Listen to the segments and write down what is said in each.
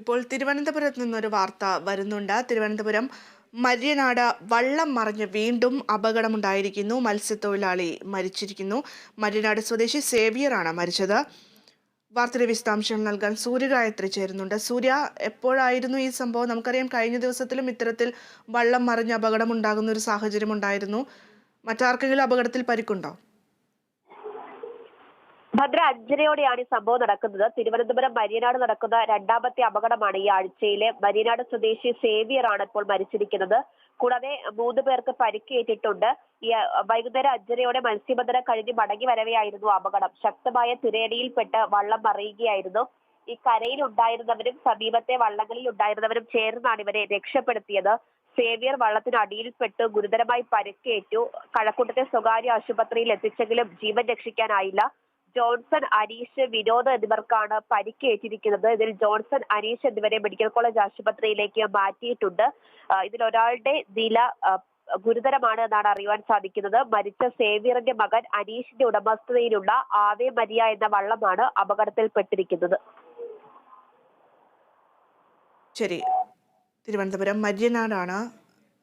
ഇപ്പോൾ തിരുവനന്തപുരത്ത് നിന്നൊരു വാർത്ത വരുന്നുണ്ട്. തിരുവനന്തപുരം മര്യനാട് വള്ളം മറിഞ്ഞ് വീണ്ടും അപകടമുണ്ടായിരിക്കുന്നു. മത്സ്യത്തൊഴിലാളി മരിച്ചിരിക്കുന്നു. മര്യനാട് സ്വദേശി സേവിയറാണ് മരിച്ചത്. വാർത്തയുടെ വിശദാംശങ്ങൾ നൽകാൻ സൂര്യഗായത്രി ചേരുന്നുണ്ട്. സൂര്യ എപ്പോഴായിരുന്നു ഈ സംഭവം? നമുക്കറിയാം കഴിഞ്ഞ ദിവസത്തിലും ഇത്തരത്തിൽ വള്ളം മറിഞ്ഞ് അപകടമുണ്ടാകുന്ന ഒരു സാഹചര്യം ഉണ്ടായിരുന്നു മറ്റാർക്കെങ്കിലും അപകടത്തിൽ പരിക്കുണ്ടോ? ഭദ്ര അഞ്ചരയോടെയാണ് ഈ സംഭവം നടക്കുന്നത്. തിരുവനന്തപുരം മരിയനാട് നടക്കുന്ന രണ്ടാമത്തെ അപകടമാണ് ഈ ആഴ്ചയിലെ മരിയനാട് സ്വദേശി സേവിയർ ആണ് ഇപ്പോൾ മരിച്ചിരിക്കുന്നത്. കൂടാതെ മൂന്ന് പേർക്ക് പരിക്കേറ്റിട്ടുണ്ട്. ഈ വൈകുന്നേരം അഞ്ചരയോടെ മത്സ്യബന്ധനം കഴിഞ്ഞ് മടങ്ങി വരവെയായിരുന്നു അപകടം. ശക്തമായ തിരയടിയിൽപ്പെട്ട് വള്ളം മറിയുകയായിരുന്നു. ഈ കരയിൽ ഉണ്ടായിരുന്നവരും സമീപത്തെ വള്ളങ്ങളിൽ ഉണ്ടായിരുന്നവരും ചേർന്നാണ് ഇവരെ രക്ഷപ്പെടുത്തിയത്. സേവിയർ വള്ളത്തിനടിയിൽപ്പെട്ട് ഗുരുതരമായി പരിക്കേറ്റു. കഴക്കൂട്ടത്തെ സ്വകാര്യ ആശുപത്രിയിൽ എത്തിച്ചെങ്കിലും ജീവൻ രക്ഷിക്കാനായില്ല. ജോൺസൺ അനീഷ് വിനോദ് എന്നിവർക്കാണ് പരിക്കേറ്റിരിക്കുന്നത്. ഇതിൽ ജോൺസൺ അനീഷ് എന്നിവരെ മെഡിക്കൽ കോളേജ് ആശുപത്രിയിലേക്ക് മാറ്റിയിട്ടുണ്ട്. ഇതിൽ ഒരാളുടെ നില ഗുരുതരമാണ് എന്നാണ് അറിയുവാൻ സാധിക്കുന്നത്. മരിച്ച സേവിയറിന്റെ മകൻ അനീഷിന്റെ ഉടമസ്ഥതയിലുള്ള ആവേ മരിയ എന്ന വള്ളമാണ് അപകടത്തിൽപ്പെട്ടിരിക്കുന്നത്. ശരി. തിരുവനന്തപുരം മര്യനാടാണ്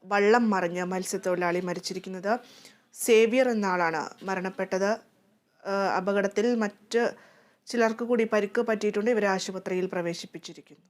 വള്ളം മറിഞ്ഞ് മത്സ്യത്തൊഴിലാളി മരിച്ചിരിക്കുന്നത്. സേവിയർ എന്ന ആളാണ് മരണപ്പെട്ടത്. അപകടത്തിൽ മറ്റ് ചിലർക്ക് കൂടി പരിക്ക് പറ്റിയിട്ടുണ്ട്. ഇവരെ ആശുപത്രിയിൽ പ്രവേശിപ്പിച്ചിരിക്കുന്നു.